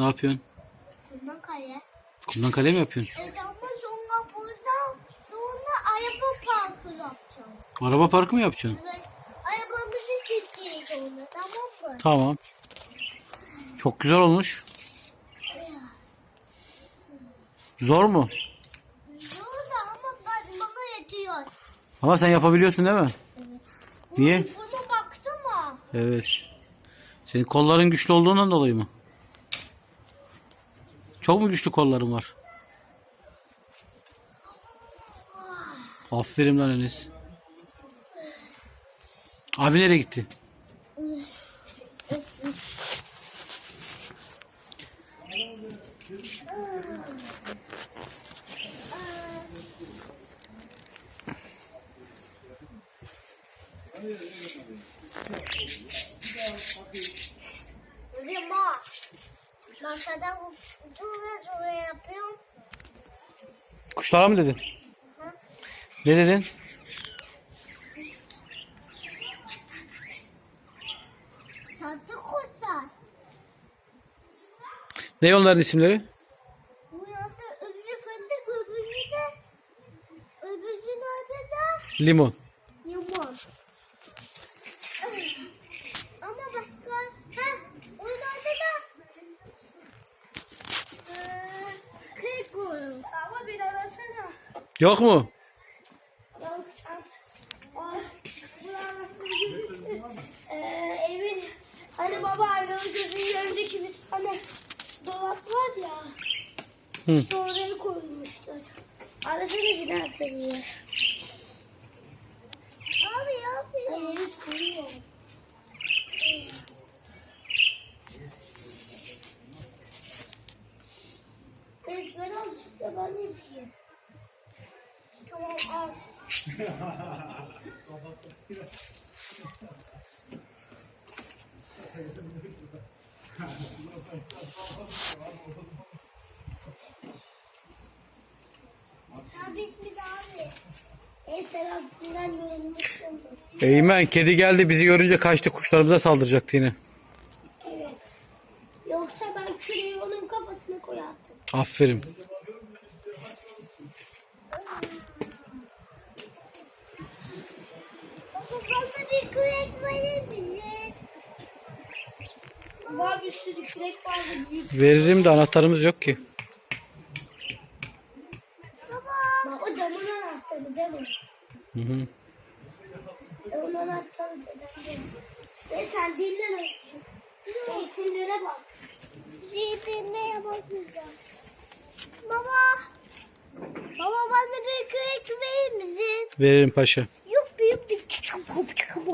Ne yapıyorsun? Kumdan kale. Kumdan kale mi yapıyorsun? Evet ama sonra burada sonra araba parkı yapacağım. Araba parkı mı yapacaksın? Evet. Arabamızı getireceğiz sonra tamam mı? Tamam. Çok güzel olmuş. Zor mu? Yolda ama ben bana yetiyor. Ama sen yapabiliyorsun değil mi? Evet. Niye? Buna baksana. Evet. Senin kolların güçlü olduğundan dolayı mı? Çok mu güçlü kolların var? Aferin lan Enes. Abi nereye gitti? Bak. Maşadan zura zura yapıyorum. Kuşlara mı dedin? Ne dedin? Tatlı kuşlar. Ne onların isimleri? Öbüzü fındık öbüzü de öbüzünün adı da limon. Ama başka ha onun adı da eee keko. Yok mu? Ee, evin hani baba aynalı gözün yanındaki bir tane dolap var ya. Hı. İşte oraya koymuşlar. Arasana gider tabii. Abi yapıyor. Elimiz koyuyor. Resmen azıcık da ben yapayım. Tamam al. Eymen kedi geldi bizi görünce kaçtı kuşlarımıza saldıracaktı yine. Evet. Yoksa ben küreği onun kafasına koyardım. Aferin. Baba bir sürü kürek vardı büyük. Veririm de anahtarımız yok ki. Baba. Baba damın anahtarı değil mi? Hı hı. Damın anahtarı dedem değil mi? Ve sen dinlen azıcık. Eğitimlere bak. Zeytinliğe bakacağım. Baba. Baba bana bir kürek verir misin? Veririm paşa. Yok büyük bir çıkıp çıkıp